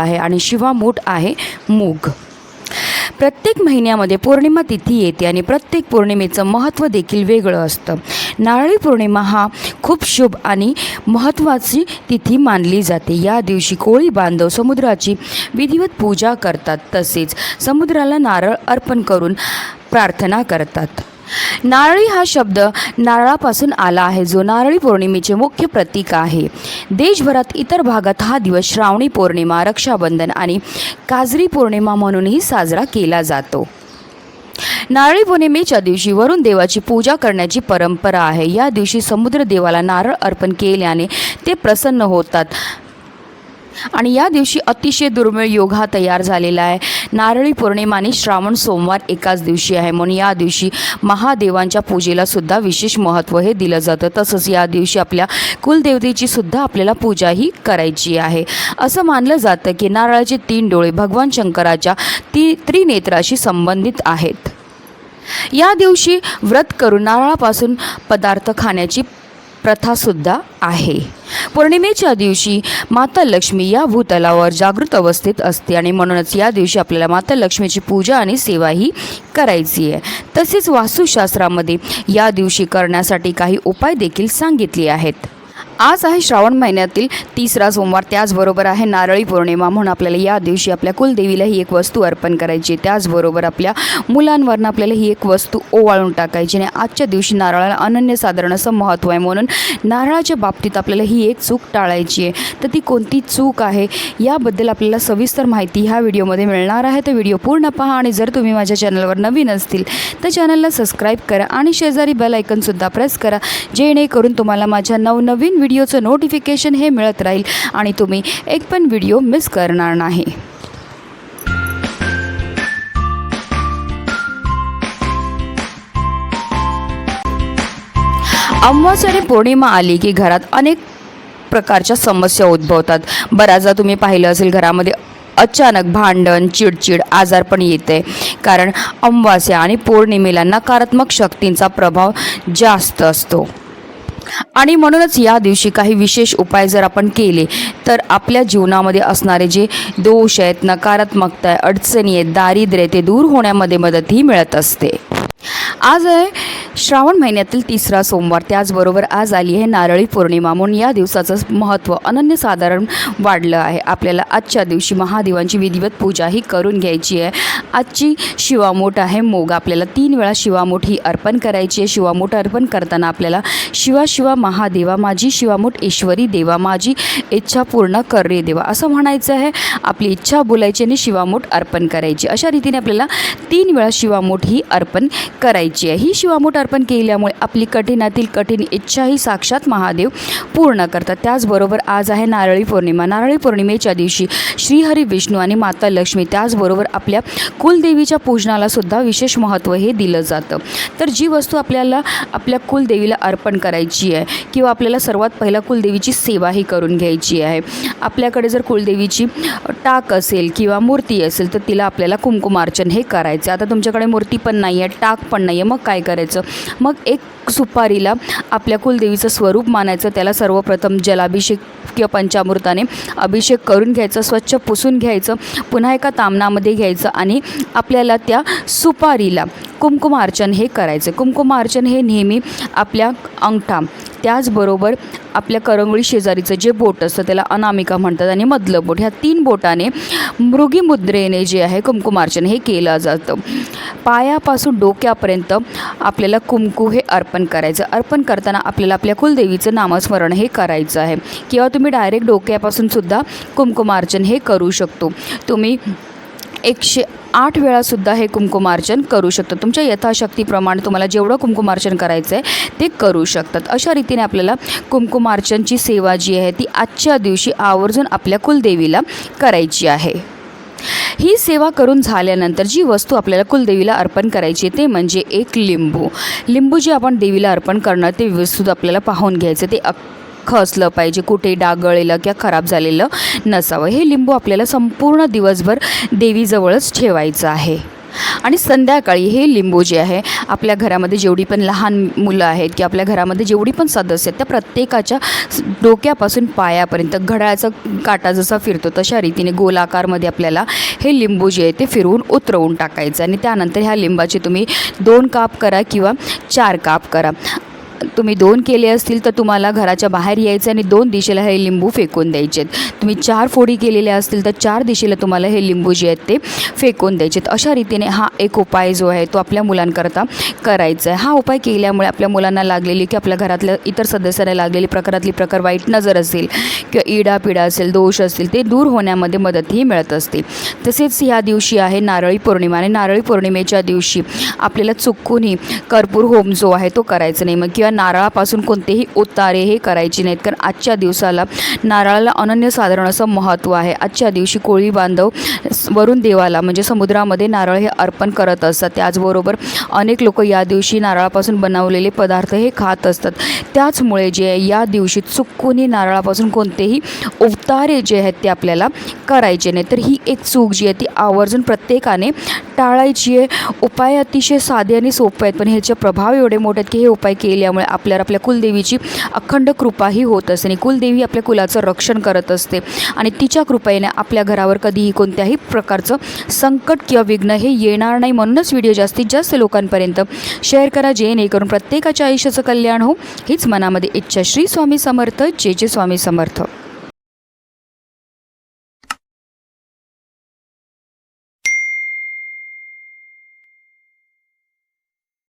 आहे आणि शिवा मूठ आहे मूग. प्रत्येक महिन्यामध्ये पौर्णिमा तिथी येते आणि प्रत्येक पौर्णिमेचं महत्त्व देखील वेगळं असतं. नारळी पौर्णिमा हा खूप शुभ आणि महत्त्वाची तिथी मानली जाते. या दिवशी कोळी बांधव समुद्राची विधिवत पूजा करतात. तसेच समुद्राला नारळ अर्पण करून प्रार्थना करतात. नारळी हा शब्द नारळापासून आला आहे जो नारळी पौर्णिमेचे मुख्य प्रतीक आहे. देशभरात इतर भागात हा दिवस श्रावणी पौर्णिमा रक्षाबंधन आणि काजरी पौर्णिमा म्हणूनही साजरा केला जातो. नारळी पौर्णिमेच्या दिवशी वरुण देवाची पूजा करण्याची परंपरा आहे. या दिवशी समुद्र देवाला नारळ अर्पण केल्याने ते प्रसन्न होतात. आणि या दिवशी अतिशय दुर्मिळ योग हा तयार झालेला आहे. नारळी पौर्णिमा आणि श्रावण सोमवार एकाच दिवशी आहे. म्हणून या दिवशी महादेवांच्या पूजेला सुद्धा विशेष महत्त्व हे दिलं जातं. तसंच या दिवशी आपल्या कुलदेवतेची सुद्धा आपल्याला पूजाही करायची आहे. असं मानलं जातं की नारळाचे तीन डोळे भगवान शंकराच्या ती त्रिनेत्राशी संबंधित आहेत. या दिवशी व्रत करून नारळापासून पदार्थ खाण्याची प्रथासुद्धा आहे. पौर्णिमेच्या दिवशी माता लक्ष्मी या भूतलावर जागृत अवस्थेत असते आणि म्हणूनच या दिवशी आपल्याला माता लक्ष्मीची पूजा आणि सेवाही करायची आहे. तसेच वास्तुशास्त्रामध्ये या दिवशी करण्यासाठी काही उपाय देखील सांगितले आहेत. आज आहे श्रावण महिन्यातील तिसरा सोमवार. त्याचबरोबर आहे नारळी पौर्णिमा. म्हणून आपल्याला या दिवशी आपल्या कुलदेवीला ही एक वस्तू अर्पण करायची. आहे. त्याचबरोबर आपल्या मुलांवरनं आपल्याला ही एक वस्तू ओवाळून टाकायची. आणि आजच्या दिवशी नारळाला अनन्यसाधारण असं महत्त्व आहे. म्हणून नारळाच्या बाबतीत आपल्याला ही एक चूक टाळायची आहे. तर ती कोणती चूक आहे? याबद्दल आपल्याला सविस्तर माहिती ह्या व्हिडिओमध्ये मिळणार आहे. तर व्हिडिओ पूर्ण पहा. आणि जर तुम्ही माझ्या चॅनलवर नवीन असतील तर चॅनलला सबस्क्राईब करा. आणि शेजारी बेल आयकनसुद्धा प्रेस करा. जेणेकरून तुम्हाला माझ्या नवनवीन व्हिडिओ व्हिडिओचं नोटिफिकेशन हे मिळत राहील आणि तुम्ही एक पण व्हिडिओ मिस करणार नाही. अमावस्या आणि पौर्णिमा आली की घरात अनेक प्रकारच्या समस्या उद्भवतात. बऱ्याचदा तुम्ही पाहिलं असेल घरामध्ये अचानक भांडण चिडचिड आजार पण येते. कारण अमावास्या आणि पौर्णिमेला नकारात्मक शक्तींचा प्रभाव जास्त असतो. आणि म्हणूनच या दिवशी काही विशेष उपाय जर आपण केले तर आपल्या जीवनामध्ये असणारे जे दोष आहेत नकारात्मकता आहे अडचणी आहेत दारिद्र्य आहे, ते दूर होण्यामध्ये मदतही मिळत असते. आज आहे श्रावण महिन्यातील तिसरा सोमवार त्याचबरोबर आज आली आहे नारळी पौर्णिमा. म्हणून या दिवसाचं महत्त्व अनन्यसाधारण वाढलं आहे. आपल्याला आजच्या दिवशी महादेवांची विधिवत पूजाही करून घ्यायची आहे. आजची शिवामोठ आहे मोग. आपल्याला तीन वेळा शिवामोठ ही अर्पण करायची आहे. शिवामोठ अर्पण करताना आपल्याला शिवा शिवा महादेवा माझी शिवामोठ ईश्वरी देवा माझी इच्छा पूर्ण कर रे देवा असं म्हणायचं आहे. आपली इच्छा बोलायची आणि शिवामोठ अर्पण करायची. अशा रीतीने आपल्याला तीन वेळा शिवामोठ ही अर्पण करायची आहे. ही शिवामोठ अर्पण केल्यामुळे आपली कठीणातील कठीण इच्छाही साक्षात महादेव पूर्ण करतात. त्याचबरोबर आज आहे नारळी पौर्णिमा. नारळी पौर्णिमेच्या दिवशी श्रीहरी विष्णू आणि माता लक्ष्मी त्याचबरोबर आपल्या कुलदेवीच्या पूजनाला सुद्धा विशेष महत्त्व हे दिलं जातं. तर जी वस्तू आपल्याला आपल्या कुलदेवीला अर्पण करायची आहे किंवा आपल्याला सर्वात पहिला कुलदेवीची सेवाही करून घ्यायची आहे आपल्याकडे जर कुलदेवीची टाक असेल किंवा मूर्ती असेल तर तिला आपल्याला कुंकुमार्चन हे करायचं आता तुमच्याकडे मूर्ती पण नाही आहे टाक पण नाही आहे मग काय करायचं? मग एक सुपारीला आपल्या कुलदेवीचं स्वरूप मानायचं त्याला सर्वप्रथम जलाभिषेक किंवा पंचामृताने अभिषेक करून घ्यायचं स्वच्छ पुसून घ्यायचं पुन्हा एका तामणामध्ये घ्यायचं आणि आपल्याला त्या सुपारीला कुमकुमार्चन हे करायचं. कुमकुमार्चन हे नेहमी आपल्या अंगठा त्याचबरोबर आपल्या करंगळी शेजारीचं जे बोट असतं त्याला अनामिका म्हणतात आणि मधलं बोट. ह्या तीन बोटाने मृगी मुद्रेने जे आहे कुंकुमार्चन हे केलं जातं. पायापासून डोक्यापर्यंत आपल्याला कुंकू हे अर्पण करायचं. अर्पण करताना आपल्याला आपल्या कुलदेवीचं नामस्मरण हे करायचं आहे. किंवा तुम्ही डायरेक्ट डोक्यापासून सुद्धा कुंकुमार्चन हे करू शकतो. तुम्ही एकशे आठ वेळासुद्धा हे कुंकुमार्चन करू शकतात. तुमच्या यथाशक्तीप्रमाणे तुम्हाला जेवढं कुंकुमार्चन करायचं आहे ते करू शकतात. अशा रीतीने आपल्याला कुंकुमार्चनची सेवा जी आहे ती आजच्या दिवशी आवर्जून आपल्या कुलदेवीला करायची आहे. ही सेवा करून झाल्यानंतर जी वस्तू आपल्याला कुलदेवीला अर्पण करायची आहे ते म्हणजे एक लिंबू. लिंबू जे आपण देवीला अर्पण करणार ते व्यवस्थित आपल्याला पाहून घ्यायचं ते अख्खं असलं पाहिजे कुठे डागळलेलं किंवा खराब झालेलं नसावं. हे लिंबू आपल्याला संपूर्ण दिवसभर देवीजवळच ठेवायचं आहे. आणि संध्याकाळी हे लिंबू जे आहे आपल्या घरामध्ये जेवढी पण लहान मुलं आहेत की आपल्या घरामध्ये जेवढी पण सदस्य आहेत त्या प्रत्येकाच्या डोक्यापासून पायापर्यंत घड्याळाचा काटा जसा फिरतो तशा रीतीने गोलाकारमध्ये आपल्याला हे लिंबू जे आहे ते फिरवून उतरवून टाकायचं. आणि त्यानंतर ह्या लिंबाचे तुम्ही दोन काप करा किंवा चार काप करा. तुम्ही दोन केले असतील तर तुम्हाला घराच्या बाहेर यायचं आणि दोन दिशेला हे लिंबू फेकून द्यायचे तुम्ही चार फोडी केलेल्या असतील तर चार दिशेला तुम्हाला हे लिंबू जे आहेत ते फेकून द्यायचे अशा रीतीने हा एक उपाय जो आहे तो आपल्या मुलांकरता करायचा आहे. हा उपाय केल्यामुळे आपल्या मुलांना लागलेली की आपल्या घरातल्या इतर सदस्यांना लागलेली प्रकारातली प्रकार वाईट नजर असेल किंवा इडापिडा असेल दोष असतील ते दूर होण्यामध्ये मदतही मिळत असते. तसेच ह्या दिवशी आहे नारळी पौर्णिमा आणि नारळी पौर्णिमेच्या दिवशी आपल्याला चुकूनही कर्पूर होम जो आहे तो करायचा नाही. मग किंवा नारळापासून कोणतेही उतारे हे करायचे नाहीत. कारण आजच्या दिवसाला नारळाला अनन्यसाधारण असं महत्त्व आहे. आजच्या दिवशी कोळी बांधव वरून देवाला म्हणजे समुद्रामध्ये नारळ हे अर्पण करत असतात. त्याचबरोबर अनेक लोक या दिवशी नारळापासून बनवलेले पदार्थ हे खात असतात. त्याचमुळे जे आहे या दिवशी चुकूनही नारळापासून कोणतेही उतारे जे आहेत ते आपल्याला करायचे नाही तर ही एक चूक जी आहे ती आवर्जून प्रत्येकाने टाळायची आहे. उपाय अतिशय साधे आणि सोपे आहेत पण ह्याचे प्रभाव एवढे मोठे आहेत की हे उपाय केल्यामुळे आपल्यावर आपल्या कुलदेवीची अखंड कृपाही होत असते आणि कुलदेवी आपल्या कुलाचं रक्षण करत असते. आणि तिच्या कृपेने आपल्या घरावर कधीही कोणत्याही प्रकारचं संकट किंवा विघ्न हे येणार नाही म्हणूनच व्हिडिओ जास्तीत जास्त लोकांपर्यंत शेअर करा जेणेकरून प्रत्येकाच्या आयुष्याचं कल्याण हो. हीच मनामध्ये इच्छा. श्री स्वामी समर्थ. जे जे स्वामी समर्थ.